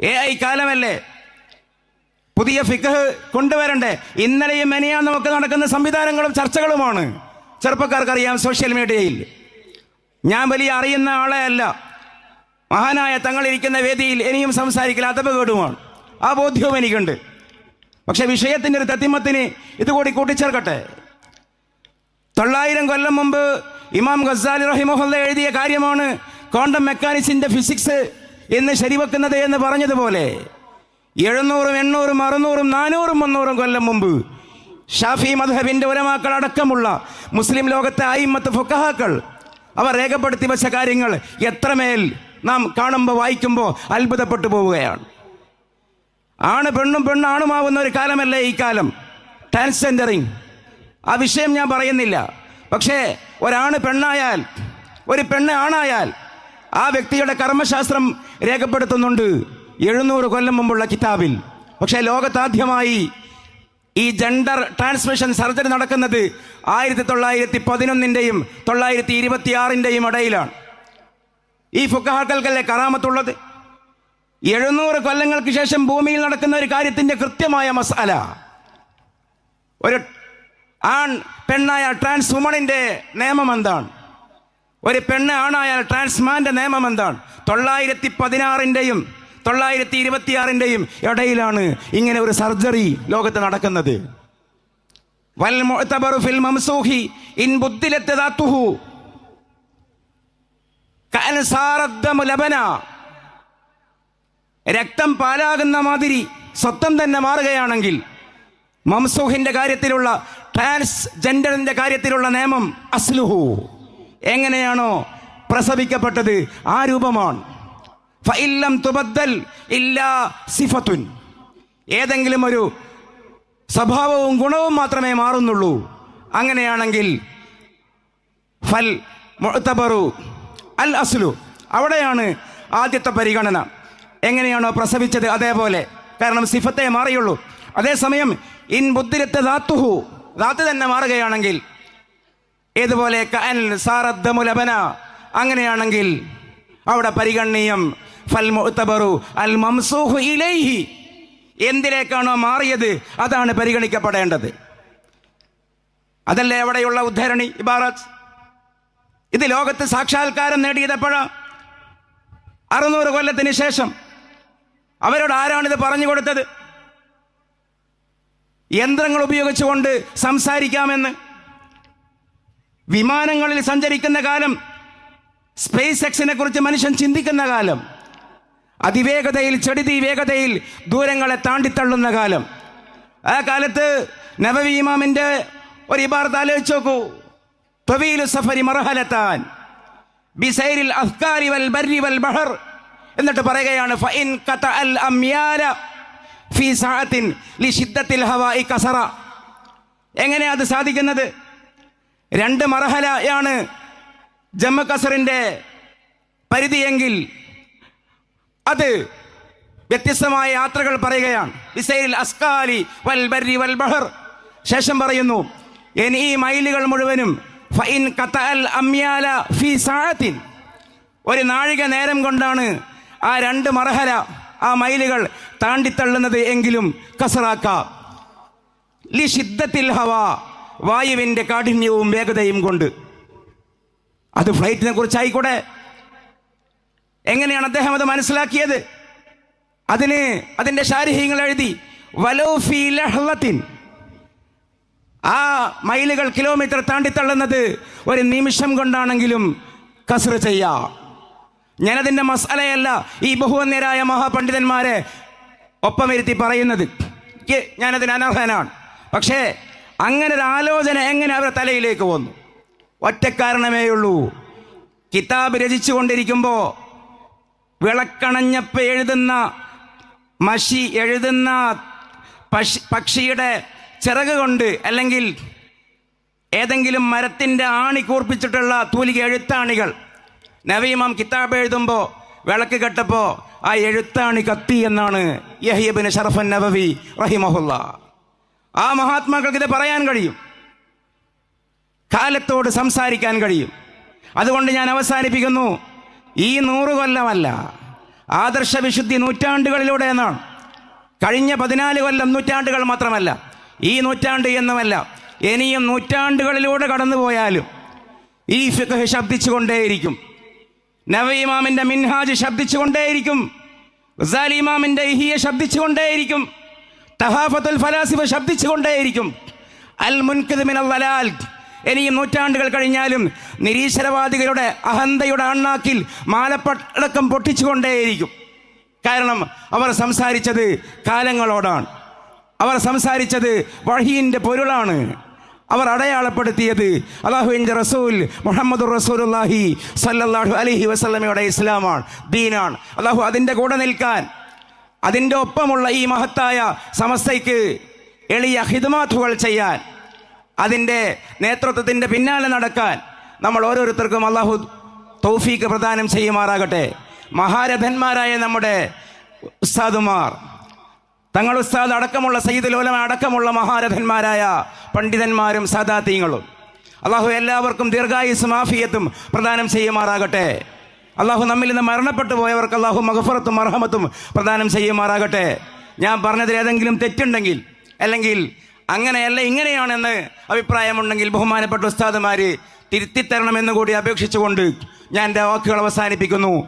A I കാലമല്ലേ? പുതിയ ഫിഖ് കൊണ്ടുവരണ്ടേ. ഇന്നലെയും മെനിയാ നമുക്ക് നടക്കുന്ന സംവിധാനങ്ങളും ചർച്ചകളുമാണ്. ചെറുപ്പക്കാർക്കറിയാം സോഷ്യൽ മീഡിയയിൽ ഞാൻ വലിയ അറിയുന്ന ആളെ അല്ല. മഹാനായ തങ്ങളിരിക്കുന്ന വേദിയിൽ ഇനിയും സംസാരിക്കൽ അതപകേടുമാണ് ആ ബോധ്യവും എനിക്കുണ്ട്. പക്ഷെ വിഷയത്തിന്റെ ഒരു തത്തിമത്തിന് ഇതുകൂടി കൂട്ടിച്ചേർക്കട്ടെ. തൊള്ളായിരം കൊല്ലം മുമ്പ് ഇമാം ഗസാലി റഹിമഹുല്ല എഴുതിയ കാര്യമാണ് ക്വാണ്ടം മെക്കാനിക്സിന്റെ ഫിസിക്സ് എന്ന് ശരിവെക്കുന്നത് എന്ന് പറഞ്ഞതുപോലെ എഴുന്നൂറും എണ്ണൂറും അറുന്നൂറും നാനൂറും മുന്നൂറും കൊല്ലം മുമ്പ് ഷാഫി മദ്ഹബിന്റെ ഉലമാക്കൾ അടക്കമുള്ള മുസ്ലിം ലോകത്തെ ആയിമത്ത് ഫുക്കഹാക്കൾ അവർ രേഖപ്പെടുത്തി വെച്ച കാര്യങ്ങൾ എത്രമേൽ നാം കാണുമ്പോൾ വായിക്കുമ്പോൾ അത്ഭുതപ്പെട്ടു പോവുകയാണ്. ആണ് പെണ്ണും പെണ്ണാണുമാവുന്ന ഒരു കാലമല്ലേ ഈ കാലം? ട്രാൻസ്ജെൻഡറിങ് ആ വിഷയം ഞാൻ പറയുന്നില്ല. പക്ഷേ ഒരാണ് പെണ്ണായാൽ ഒരു പെണ്ണ് ആണായാൽ ആ വ്യക്തിയുടെ കർമ്മശാസ്ത്രം രേഖപ്പെടുത്തുന്നുണ്ട് എഴുന്നൂറ് കൊല്ലം മുമ്പുള്ള കിതാബിൽ. പക്ഷേ ലോകത്താദ്യമായി ഈ ജെൻഡർ ട്രാൻസ്മിഷൻ സർജറി നടക്കുന്നത് ആയിരത്തി തൊള്ളായിരത്തി പതിനൊന്നിന്റെയും തൊള്ളായിരത്തി ഇരുപത്തിയാറിന്റെയും ഇടയിലാണ്. ഈ ഫുക്കഹാക്കൽക്കല്ലേ കറാമത്തുള്ളത്? എഴുന്നൂറ് കൊല്ലങ്ങൾക്ക് ശേഷം ഭൂമിയിൽ നടക്കുന്ന ഒരു കാര്യത്തിന്റെ കൃത്യമായ മസാല. ഒരു ആൺ പെണ്ണായ ട്രാൻസ് വുമണിന്റെ നിയമം എന്താണ്? ഒരു പെണ്ണ് ആണായാൽ ട്രാൻസ്മാന്റെ നിയമം എന്താണ്? തൊള്ളായിരത്തി പതിനാറിന്റെയും തൊള്ളായിരത്തി ഇരുപത്തിയാറിന്റെയും ഇടയിലാണ് ഇങ്ങനെ ഒരു സർജറി ലോകത്ത് നടക്കുന്നത്. രക്തം പാലാകുന്ന മാതിരി സ്വത്തം തന്നെ മാറുകയാണെങ്കിൽ മംസൂഹിന്റെ കാര്യത്തിലുള്ള ട്രാൻസ് ജെൻഡറിന്റെ കാര്യത്തിലുള്ള നിയമം അസ്ലുഹു. എങ്ങനെയാണോ പ്രസവിക്കപ്പെട്ടത്? ആ രൂപമാണ്. തുബദ്ദൽ ഇല്ലാ ഏതെങ്കിലും ഒരു സ്വഭാവവും ഗുണവും മാത്രമേ മാറുന്നുള്ളൂ. അങ്ങനെയാണെങ്കിൽ ഫൽ അൽ അസ്ലു. അവിടെയാണ് ആദ്യത്തെ പരിഗണന. എങ്ങനെയാണോ പ്രസവിച്ചത് അതേപോലെ. കാരണം സിഫത്തെ മാറിയുള്ളൂ. അതേസമയം ഇൻ ബുദ്ധിരത്തെ ദാത്തുഹു. ദാത്ത് തന്നെ മാറുകയാണെങ്കിൽ ഏതുപോലെ കഅൻ അങ്ങനെയാണെങ്കിൽ അവിടെ പരിഗണനീയം ഫൽ മുഅ്തബറു അൽ മംസൂഹു ഇലൈഹി. എന്തിലേക്കാണോ മാറിയത് അതാണ് പരിഗണിക്കപ്പെടേണ്ടത്. അതല്ലേ അവിടെയുള്ള ഉദ്ധരണി ഇബാറത്ത്? ഇത് ലോകത്ത് സാക്ഷാത്കാരം നേടിയതെപ്പോഴാ? അറുന്നൂറ് കൊല്ലത്തിന് ശേഷം. അവരോട് ആരാണിത് പറഞ്ഞു കൊടുത്തത്? യന്ത്രങ്ങൾ ഉപയോഗിച്ചുകൊണ്ട് സംസാരിക്കാമെന്ന്. വിമാനങ്ങളിൽ സഞ്ചരിക്കുന്ന കാലം സ്പേസ് എക്സിനെ കുറിച്ച് മനുഷ്യൻ ചിന്തിക്കുന്ന കാലം അതിവേഗതയിൽ ചെടുതി വേഗതയിൽ ദൂരങ്ങളെ താണ്ടിത്തള്ളുന്ന കാലം. ആ കാലത്ത് നബവി ഇമാമിന്റെ ഒരു ഇബാർത്ത് ആലോചിച്ച് നോക്കൂ. ത്വവീലു സഫരി മറഹലത്താൻ ബിസൈരിൽ അഫ്കാരി വൽ ബർരി വൽ ബഹർ എന്നിട്ട് പറയുകയാണ് ഫൈൻ കത അൽ അംയാല ഫി സഅത്തിൻ ലി ശിദ്ദത്തിൽ ഹവാഇ കസറ. എങ്ങനെ അത് സാധിക്കുന്നത്? രണ്ട് മറഹലയാണ് ജമ്മു കസറിന്റെ പരിധിയെങ്കിൽ അത് വ്യത്യസ്തമായ യാത്രകൾ പറയുകയാണ്. ഇസൈൽ അസ്കാലി വൽ ബർരി വൽ ബഹർ. ശേഷം പറയുന്നു ഇനി ഈ മൈലുകൾ മുഴുവനും ഫൈൻ കത്തൽ അമ്യാല ഫി സാഴത്തിൻ ഒരു നാഴിക നേരം കൊണ്ടാണ് ആ രണ്ട് മറഹല ആ മൈലുകൾ താണ്ടിത്തള്ളുന്നത് എങ്കിലും കസറാക്ക. ലി ഷിദ്ദത്തിൽ ഹവ. വായുവിന്റെ കാഠിന്യവും വേഗതയും കൊണ്ട്. അത് ഫ്ലൈറ്റിനെ കുറിച്ചായിക്കൂടെ? എങ്ങനെയാണ് അദ്ദേഹം അത് മനസ്സിലാക്കിയത്? അതിന് അതിന്റെ ശാരീരികങ്ങൾ എഴുതി വലോഫി ലഹ്ലത്തിൻ ആ മൈലുകൾ കിലോമീറ്റർ താണ്ടിത്തള്ളുന്നത് ഒരു നിമിഷം കൊണ്ടാണെങ്കിലും കസർ ചെയ്യാം. ഞാനതിന്റെ മസാലയല്ല ഈ ബഹുവന്യരായ മഹാപണ്ഡിതന്മാരെ ഒപ്പമിരുത്തി പറയുന്നത്. ഞാനതിന് അനർഹനാണ്. പക്ഷേ അങ്ങനെ ഒരു ആലോചന എങ്ങനെ അവരുടെ തലയിലേക്ക് വന്നു? ഒറ്റക്കാരണമേ ഉള്ളൂ. കിതാബ് രചിച്ചു കൊണ്ടിരിക്കുമ്പോൾ വിളക്കണഞ്ഞപ്പ് എഴുതുന്ന മഷി എഴുതുന്ന പക്ഷി പക്ഷിയുടെ ചിറക് കൊണ്ട് അല്ലെങ്കിൽ ഏതെങ്കിലും മരത്തിന്റെ ആണി കൂർപ്പിച്ചിട്ടുള്ള തൂലിക എഴുത്താണികൾ. നവീമാം കിതാബ് എഴുതുമ്പോൾ വിളക്ക് കെട്ടപ്പോൾ ആ എഴുത്താണി കത്തി എന്നാണ് യഹിയബിന് ഷറഫൻ നബവി റഹിമഹുല്ല. ആ മഹാത്മാക്കൾക്ക് ഇത് പറയാൻ കഴിയും. കാലത്തോട് സംസാരിക്കാൻ കഴിയും. അതുകൊണ്ട് ഞാൻ അവസാനിപ്പിക്കുന്നു. ഈ നൂറ് കൊല്ലമല്ല. ആദർശ വിശുദ്ധി നൂറ്റാണ്ടുകളിലൂടെ എന്നാണ്. കഴിഞ്ഞ പതിനാല് കൊല്ലം നൂറ്റാണ്ടുകൾ മാത്രമല്ല. ഈ നൂറ്റാണ്ട് എന്നുമല്ല. ഇനിയും നൂറ്റാണ്ടുകളിലൂടെ കടന്നുപോയാലും ഈ ഫിഖ് ശബ്ദിച്ചുകൊണ്ടേയിരിക്കും. നവ ഇമാമിന്റെ മിൻഹാജ് ശബ്ദിച്ചുകൊണ്ടേയിരിക്കും. ഗസാലി ഇമാമിന്റെ ഇഹിയ ശബ്ദിച്ചുകൊണ്ടേയിരിക്കും. തഹാഫത്തുൽ ഫലാസിഫ ശബ്ദിച്ചുകൊണ്ടേയിരിക്കും. അൽ മുൻകിദ് മിനൽ വലാൽ. ഇനിയും നൂറ്റാണ്ടുകൾ കഴിഞ്ഞാലും നിരീശ്വരവാദികളുടെ അഹന്തയുടെ അണ്ണാക്കിൽ മാലപ്പടക്കം പൊട്ടിച്ചുകൊണ്ടേയിരിക്കും. കാരണം അവർ സംസാരിച്ചത് കാലങ്ങളോടാണ്. അവർ സംസാരിച്ചത് വഹീന്റെ പൊരുളാണ്. അവർ അടയാളപ്പെടുത്തിയത് അള്ളാഹുവിന്റെ റസൂൽ മുഹമ്മദ് റസൂലുല്ലാഹി സല്ലാഹു അലഹി വസ്ലമയുടെ ഇസ്ലാമാണ് ദീനാണ്. അള്ളാഹു അതിന്റെ കൂടെ നിൽക്കാൻ അതിന്റെ ഒപ്പമുള്ള ഈ മഹത്തായ സമസ്തയ്ക്ക് എളിയ ഹിദ്മാത്തുകൾ ചെയ്യാൻ അതിന്റെ നേതൃത്വത്തിന്റെ പിന്നാലെ നടക്കാൻ നമ്മൾ ഓരോരുത്തർക്കും അള്ളാഹു തൗഫീക്ക് പ്രദാനം ചെയ്യുമാറാകട്ടെ. മഹാരഥന്മാരായ നമ്മുടെ ഉസ്താദുമാർ തങ്ങൾ ഉസ്താദ് അടക്കമുള്ള സയ്യിദ് ലോലമ അടക്കമുള്ള മഹാരഥന്മാരായ പണ്ഡിതന്മാരും സാദാത്യങ്ങളും അള്ളാഹു എല്ലാവർക്കും ദീർഘായുസ് മാഫിയത്തും പ്രദാനം ചെയ്യുമാറാകട്ടെ. അള്ളാഹു നമ്മിൽ നിന്ന് മരണപ്പെട്ടു പോയവർക്ക് അള്ളാഹു മഹഫറത്തും അർഹമത്തും പ്രദാനം ചെയ്യുമാറാകട്ടെ. ഞാൻ പറഞ്ഞതിൽ ഏതെങ്കിലും തെറ്റുണ്ടെങ്കിൽ അല്ലെങ്കിൽ അങ്ങനെയല്ല ഇങ്ങനെയാണെന്ന് അഭിപ്രായമുണ്ടെങ്കിൽ ബഹുമാനപ്പെട്ട ഉസ്താദുമാര് തിരുത്തിത്തരണമെന്ന് കൂടി അപേക്ഷിച്ചുകൊണ്ട് ഞാൻ എന്റെ വാക്കുകൾ അവസാനിപ്പിക്കുന്നു.